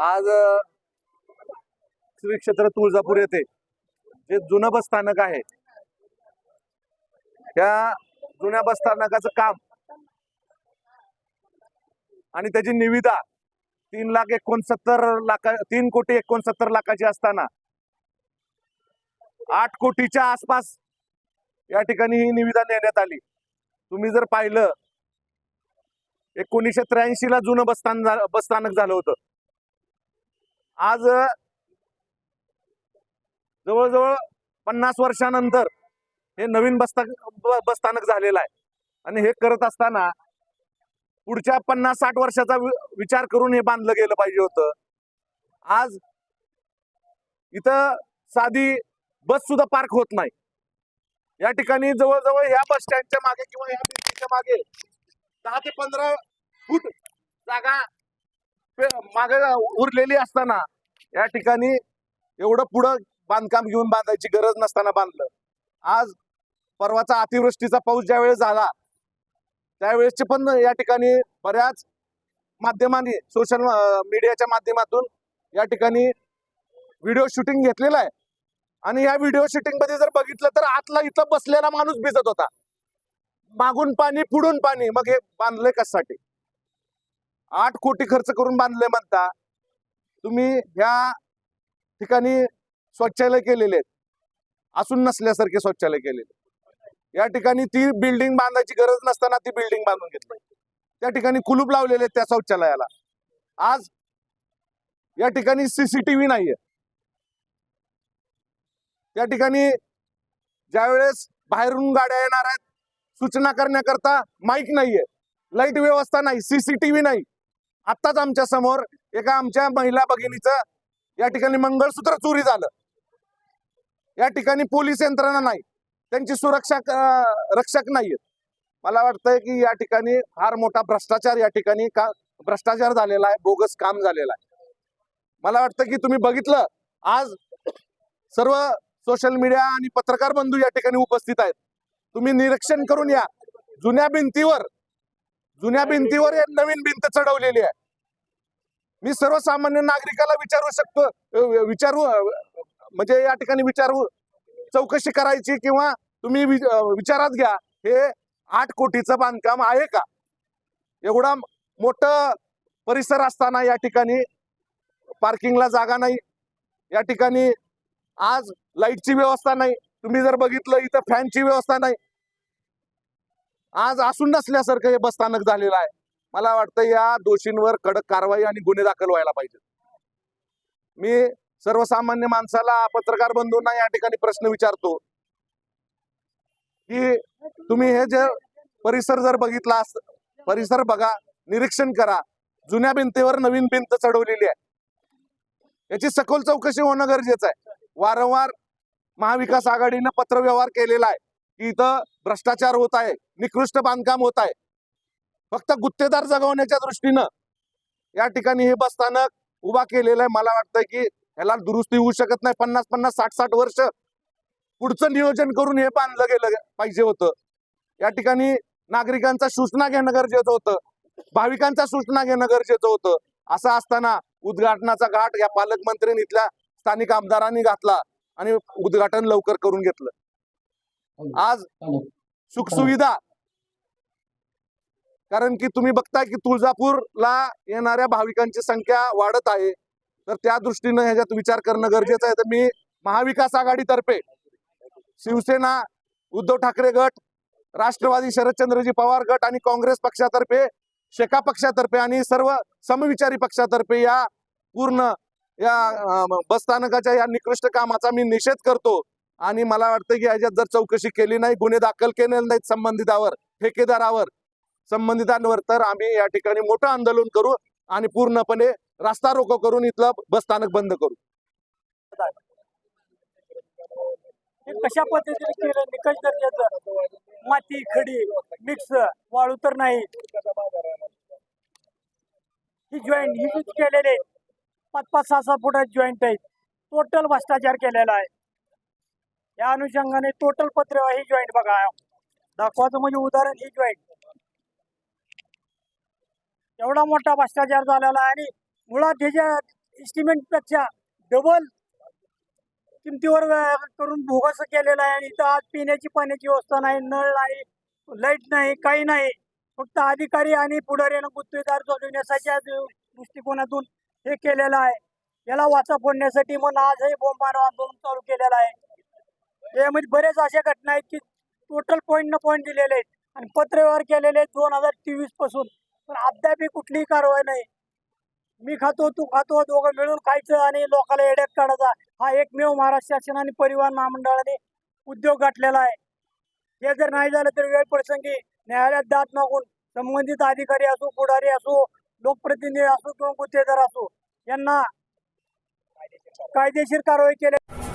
आज श्री क्षेत्र तुळजापूर येथे जे जुनं बस स्थानक आहे त्या जुन्या बस स्थानकाचं काम आणि त्याची निविदा तीन लाख एकोणसत्तर लाखा तीन कोटी एकोणसत्तर लाखाची असताना आठ कोटीच्या आसपास या ठिकाणी ही निविदा नेण्यात आली. तुम्ही जर पाहिलं एकोणीसशे त्र्याऐंशी ला जुनं बसस्थान बसस्थानक झालं होतं. आज जवळजवळ पन्नास वर्षानंतर हे नवीन बसता बसस्थानक झालेलं आहे. आणि हे करत असताना पुढच्या पन्नास साठ वर्षाचा विचार करून हे बांधलं गेलं पाहिजे होतं. आज इथं साधी बस सुद्धा पार्क होत नाही. या ठिकाणी जवळजवळ ह्या बस स्टँडच्या मागे किंवा ह्या भिंतीच्या मागे दहा ते पंधरा फूट जागा माग उरलेली असताना या ठिकाणी एवढं पुढं बांधकाम घेऊन बांधायची गरज नसताना बांधलं. आज परवाचा अतिवृष्टीचा पाऊस ज्यावेळेस झाला त्यावेळेसचे पण या ठिकाणी बऱ्याच माध्यमांनी सोशल मीडियाच्या माध्यमातून या ठिकाणी व्हिडिओ शूटिंग घेतलेलं आहे. आणि या व्हिडिओ शूटिंगमध्ये जर बघितलं तर आतला इथं बसलेला माणूस भिजत होता. मागून पाणी पुढून पाणी मग हे बांधलंय कशासाठी? आठ कोटी खर्च करून बांधले म्हणता. तुम्ही ह्या ठिकाणी शौचालय केलेले आहेत. असून नसल्यासारखे शौचालय केलेले या ठिकाणी ती बिल्डिंग बांधायची गरज नसताना ती बिल्डिंग बांधून घेतली. त्या ठिकाणी कुलूप लावलेले आहेत त्या शौचालयाला. आज या ठिकाणी सीसीटीव्ही नाहीये. त्या ठिकाणी ज्यावेळेस बाहेरून गाड्या येणार आहेत सूचना करण्याकरता माईक नाहीये. लाइट व्यवस्था नाही सीसीटीव्ही नाही. आत्ताच आमच्यासमोर एका आमच्या महिला भगिनीचं या ठिकाणी मंगळसूत्र चोरी झालं. या ठिकाणी पोलीस यंत्रणा नाही. त्यांची सुरक्षा रक्षक नाहीयेत. मला वाटतंय की या ठिकाणी फार मोठा भ्रष्टाचार या ठिकाणी का भ्रष्टाचार झालेला आहे बोगस काम झालेला आहे. मला वाटतं की तुम्ही बघितलं आज सर्व सोशल मीडिया आणि पत्रकार बंधू या ठिकाणी उपस्थित आहेत. तुम्ही निरीक्षण करून या. जुन्या भिंतीवर जुन्या भिंतीवर नवीन भिंत चढवलेली आहे. मी सर्वसामान्य नागरिकाला विचारू शकतो विचारू म्हणजे या ठिकाणी विचारू चौकशी करायची किंवा तुम्ही विचारात घ्या हे आठ कोटीचं बांधकाम आहे का? एवढा मोठं परिसर असताना या ठिकाणी पार्किंगला जागा नाही या ठिकाणी आज लाईटची व्यवस्था नाही तुम्ही जर बघितलं इथं फॅनची व्यवस्था नाही. आज असून नसल्यासारखं हे बसस्थानक झालेलं आहे. मला वाटतं या दोषींवर कडक कारवाई आणि गुन्हे दाखल व्हायला पाहिजे. मी सर्वसामान्य माणसाला पत्रकार बंधूंना या ठिकाणी प्रश्न विचारतो की तुम्ही हे जे परिसर जर बघितला अस परिसर बघा निरीक्षण करा. जुन्या भिंतीवर नवीन भिंत चढवलेली आहे. याची सखोल चौकशी होणं गरजेचं आहे. वारंवार महाविकास आघाडीनं पत्रव्यवहार केलेला आहे. की इथं भ्रष्टाचार होत आहे निकृष्ट बांधकाम होत आहे. फक्त गुत्तेदार जगवण्याच्या दृष्टीनं या ठिकाणी हे बसस्थानक उभा केलेलं आहे. मला वाटतं की ह्याला दुरुस्ती होऊ शकत नाही. पन्नास पन्नास साठ साठ वर्ष पुढचं नियोजन करून हे बांधलं गेलं पाहिजे होतं. या ठिकाणी नागरिकांचा सूचना घेणं गरजेचं होतं. भाविकांचा सूचना घेणं गरजेचं होतं. असं असताना उद्घाटनाचा घाट या पालकमंत्र्यांनी इथल्या स्थानिक आमदारांनी घातला आणि उद्घाटन लवकर करून घेतलं. आज सुखसुविधा कारण की तुम्ही बघताय की तुळजापूरला येणाऱ्या भाविकांची संख्या वाढत आहे. तर त्या दृष्टीनं ह्याच्यात विचार करणं गरजेचं आहे. तर मी महाविकास आघाडीतर्फे शिवसेना उद्धव ठाकरे गट राष्ट्रवादी शरदचंद्रजी पवार गट आणि काँग्रेस पक्षातर्फे शेका पक्षातर्फे आणि सर्व समविचारी पक्षातर्फे या पूर्ण या बसस्थानकाच्या या निकृष्ट कामाचा मी निषेध करतो. आणि मला वाटतं की ह्याच्यात जर चौकशी केली नाही गुन्हे दाखल केले नाहीत संबंधितावर ठेकेदारावर संबंधितांवर तर आम्ही या ठिकाणी मोठं आंदोलन करू आणि पूर्णपणे रास्ता रोको करून इथलं बसस्थानक बंद करू. कशा पद्धतीने केलं? निकष दर्जाचं? माती खडी मिक्स वाळू तर नाही. ही जॉईंट ही जी केलेले पाच पाच सहा सहा फुटात जॉईंट आहेत टोटल भ्रष्टाचार केलेला आहे. या अनुषंगाने टोटल पत्र ही जॉईंट बघा. दाखवाचं म्हणजे उदाहरण ही जॉईंट एवढा मोठा भ्रष्टाचार झालेला आहे आणि मुळात ह्याच्या इस्टिमेंटपेक्षा डबल किमतीवर करून भोगस केलेला आहे. आणि इथं आज पिण्याची पाण्याची व्यवस्था नाही नळ नाही लाइट नाही काही नाही. फक्त अधिकारी आणि पुढाऱ्यानं गुत्तेदार जोडविण्याच्या दृष्टिकोनातून हे केलेलं आहे. याला वाचा फोडण्यासाठी म्हणून आज हे बोंबार आंदोलन चालू केलेलं आहे. यामध्ये बरेच अशा घटना आहेत की टोटल पॉईंट न पॉईंट दिलेले आहेत. आणि पत्रव्यवहार केलेले आहेत दोन हजार तेवीसपासून. पण अद्याप कुठलीही कारवाई नाही. मी खातो तू खातो दोघं मिळून खायचं आणि लोकांना एड्यात काढायचा. हा एकमेव महाराष्ट्र शासन आणि परिवहन महामंडळाने उद्योग गाठलेला आहे. हे जर नाही झालं तर वेळ प्रसंगी न्यायालयात दात मागून संबंधित अधिकारी असो पुढारी असो लोकप्रतिनिधी असो किंवा गुत्तेदार असो यांना कायदेशीर कारवाई केल्या